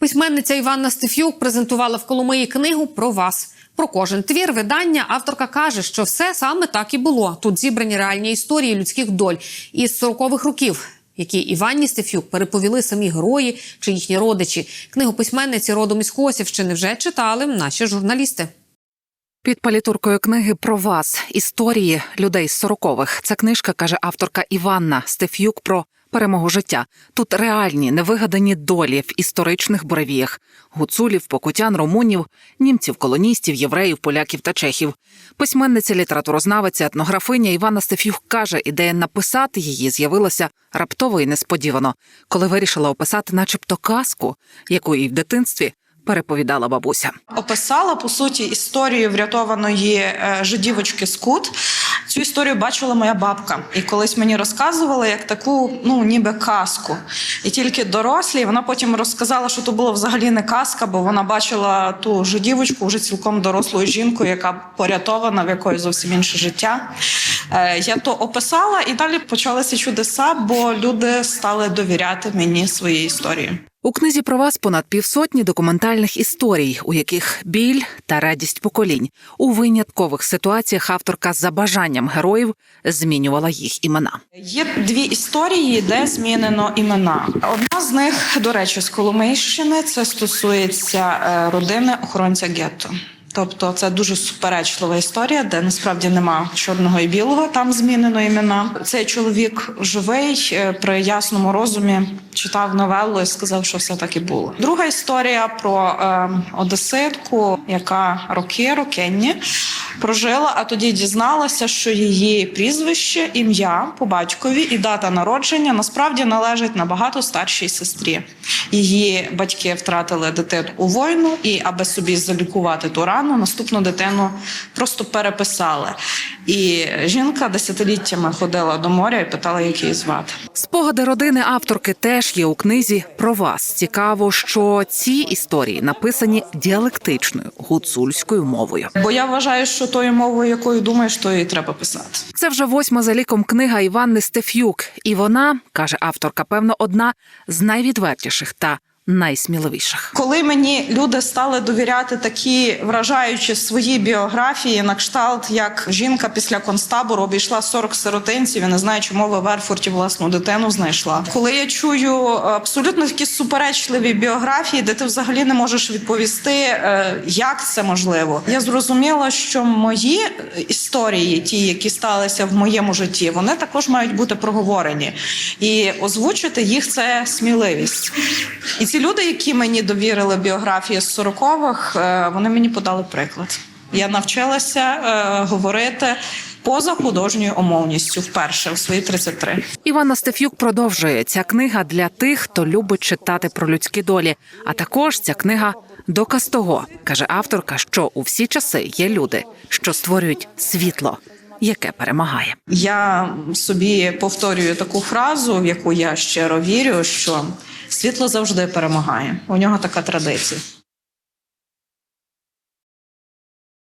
Письменниця Іванна Стефюк презентувала в Коломиї книгу про вас. Про кожен твір видання авторка каже, що все саме так і було. Тут зібрані реальні історії людських доль із 40-х років, які Іванні Стефюк переповіли самі герої чи їхні родичі. Книгу письменниці родом із Косівщини вже читали наші журналісти. Під палітуркою книги про вас історії людей з сорокових. Ця книжка каже авторка Іванна Стеф'юк про перемогу життя. Тут реальні невигадані долі в історичних буревіях: гуцулів, покутян, румунів, німців, колоністів, євреїв, поляків та чехів. Письменниця, літературознавиця, етнографиня Івана Стеф'юк каже, ідея написати її з'явилася раптово і несподівано, коли вирішила описати, начебто, казку, яку їй в дитинстві переповідала бабуся. описала по суті історію врятованої е, жидівочки Скут. Цю історію бачила моя бабка, і колись мені розказувала як таку, ну ніби казку. І тільки дорослі, вона потім розказала, що то було взагалі не казка, бо вона бачила ту жидівочку вже цілком дорослою жінкою, яка порятована, в якої зовсім інше життя. Е, Я то описала, і далі почалися чудеса, бо люди стали довіряти мені свої історії. У книзі про вас понад півсотні документальних історій, у яких біль та радість поколінь у виняткових ситуаціях авторка за бажанням героїв змінювала їх імена. Є дві історії, де змінено імена. Одна з них, до речі, з Коломийщини. Це стосується е, родини охоронця гетто. Тобто це дуже суперечлива історія, де насправді нема чорного і білого. Там змінено імена. Цей чоловік живий е, при ясному розумі читав новелу і сказав, що все так і було. Друга історія про е, одеситку, яка роки рокенні прожила, а тоді дізналася, що її прізвище, ім'я по батькові і дата народження насправді належать набагато старшій сестрі. Її батьки втратили дитину у війну, і аби собі залікувати ту рану, наступну дитину просто переписали. І жінка десятиліттями ходила до моря і питала, як її звати. Спогади родини авторки теж є у книзі про вас. Цікаво, що ці історії написані діалектичною гуцульською мовою. Бо я вважаю, що тою мовою, якою думаєш, то і треба писати. Це вже восьма за ліком книга Іванни Стеф'юк, і вона каже авторка, певно, одна з найвідвертіших та найсміливіших. Коли мені люди стали довіряти такі вражаючі свої біографії, на кшталт, як жінка після концтабору обійшла 40 сиротинців і не знаю, чому в Верфурті власну дитину знайшла. Коли я чую абсолютно такі суперечливі біографії, де ти взагалі не можеш відповісти, е, як це можливо, я зрозуміла, що мої історії, ті, які сталися в моєму житті, вони також мають бути проговорені, і озвучити їх це сміливість. І ці люди, які мені довірили біографії з 40-х, е, вони мені подали приклад. Я навчилася е, говорити поза художньою умовністю вперше в свої 33. Івана Стеф'юк продовжує ця книга для тих, хто любить читати про людські долі. А також ця книга доказ того, каже авторка, що у всі часи є люди, що створюють світло, яке перемагає. Я собі повторюю таку фразу, в яку я щиро вірю, що світло завжди перемагає. У нього така традиція.